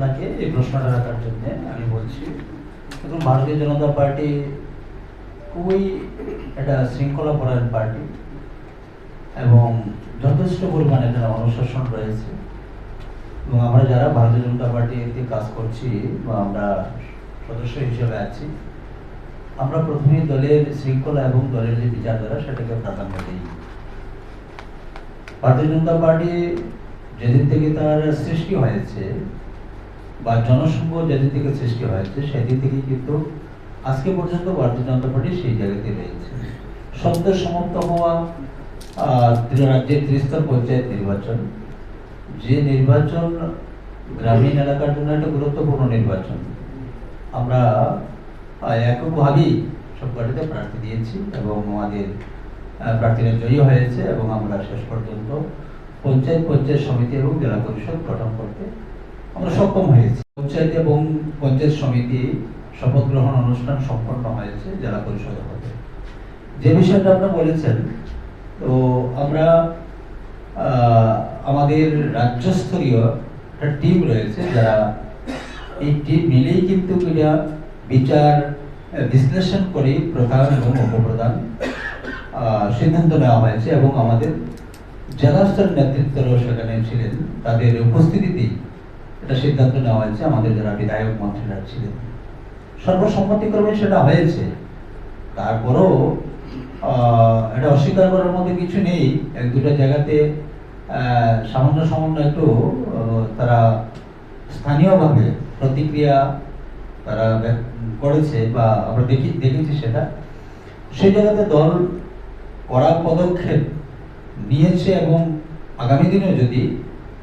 আপনাকে এই প্রশ্নটা রাখার জন্য আমি বলছি। দেখুন ভারতীয় জনতা পার্টি খুবই একটা শৃঙ্খলা পরায়ণ পার্টি এবং যথেষ্ট পরিমাণে এখানে অনুশাসন রয়েছে। এবং আমরা যারা ভারতীয় জনতা পার্টিতে কাজ করছি বা আমরা সদস্য হিসেবে আছি, আমরা প্রথমেই দলের শৃঙ্খলা এবং দলের যে বিচারধারা সেটাকে প্রাধান্য দিই। ভারতীয় জনতা পার্টি যেদিন থেকে তার সৃষ্টি হয়েছে বা জনসংঘ যেদিন থেকে সৃষ্টি হয়েছে সেদিন থেকে কিন্তু আজকে পর্যন্ত ভারতীয় জনতা পার্টি সেই জায়গাতে রয়েছে। সদ্য সমাপ্ত হওয়া রাজ্যের ত্রিস্তর পঞ্চায়েত নির্বাচন, যে নির্বাচন গ্রামীণ এলাকার জন্য একটা গুরুত্বপূর্ণ নির্বাচন। আমরা এককভাবেই সব পার্টিতে প্রার্থী দিয়েছি এবং আমাদের প্রার্থীরা জয়ী হয়েছে এবং আমরা শেষ পর্যন্ত পঞ্চায়েত পঞ্চায়েত সমিতি এবং জেলা পরিষদ গঠন করতে আমরা সক্ষম হয়েছি। পঞ্চায়েত এবং পঞ্চায়েত সমিতি শপথ গ্রহণ অনুষ্ঠান সম্পন্ন হয়েছে জেলা পরিষদের মধ্যে যে বিষয়টা আপনারা বলেছেন, তো আমরা আমাদের রাজ্যস্তরীয় একটা টিম রয়েছে যারা এই টিম মিলেই কিন্তু এটা বিচার বিশ্লেষণ করে প্রধান এবং উপপ্রধান সিদ্ধান্ত নেওয়া হয়েছে এবং আমাদের জেলা স্তরের নেতৃত্বরাও সেখানে ছিলেন। তাদের উপস্থিতিতেই এটা সিদ্ধান্ত নেওয়া হয়েছে, আমাদের যারা বিধায়ক মন্ত্রীরা ছিলেন। সর্বসম্মতিক্রমে সেটা হয়েছে। তারপরেও এটা অস্বীকার করার মধ্যে কিছু নেই। এক দুটো জায়গাতে সামান্য সামান্য একটু তারা স্থানীয়ভাবে প্রতিক্রিয়া তারা করেছে বা আমরা দেখি, দেখেছি সেটা। সেই জায়গাতে দল কড়া পদক্ষেপ নিয়েছে এবং আগামী দিনেও যদি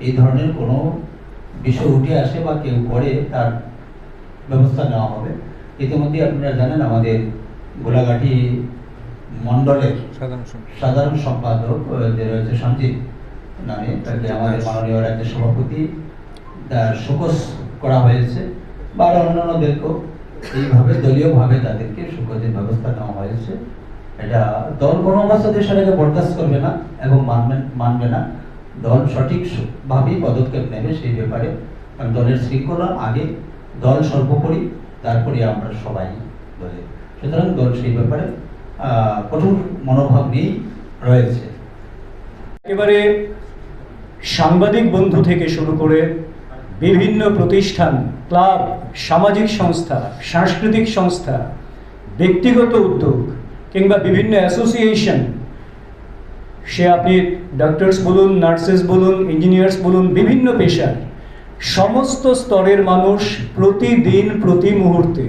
এই ধরনের কোনো বিষয় উঠে আসে বা কেউ করে তার ব্যবস্থা নেওয়া হবে। ইতিমধ্যে আপনারা জানেন আমাদের গোলাঘাটি মণ্ডলের সাধারণ সম্পাদক। যে রয়েছে সঞ্জিত নামে তাকে আমাদের মাননীয় রাজ্য সভাপতি তার শোকস করা হয়েছে বা আরও অন্যান্যদেরকেও এইভাবে দলীয়ভাবে তাদেরকে সুখদের ব্যবস্থা নেওয়া হয়েছে। এটা দল কোনো অবস্থাতে সেটাকে বরদাস্ত করবে না এবং মানবে মানবে না। দল সঠিক সু- পদক্ষেপ নেবে সেই ব্যাপারে। দলের শৃঙ্খলা আগে দল সর্বোপরি, তারপরে আমরা সবাই দলে। সুতরাং দল সেই ব্যাপারে কঠোর মনোভাব নিয়েই রয়েছে। একেবারে সাংবাদিক বন্ধু থেকে শুরু করে বিভিন্ন প্রতিষ্ঠান, ক্লাব, সামাজিক সংস্থা, সাংস্কৃতিক সংস্থা, ব্যক্তিগত উদ্যোগ কিংবা বিভিন্ন অ্যাসোসিয়েশন সে আপনি ডক্টরস বলুন নার্সেস বলুন ইঞ্জিনিয়ার্স বলুন, বিভিন্ন পেশার সমস্ত স্তরের মানুষ প্রতিদিন, প্রতি মুহূর্তে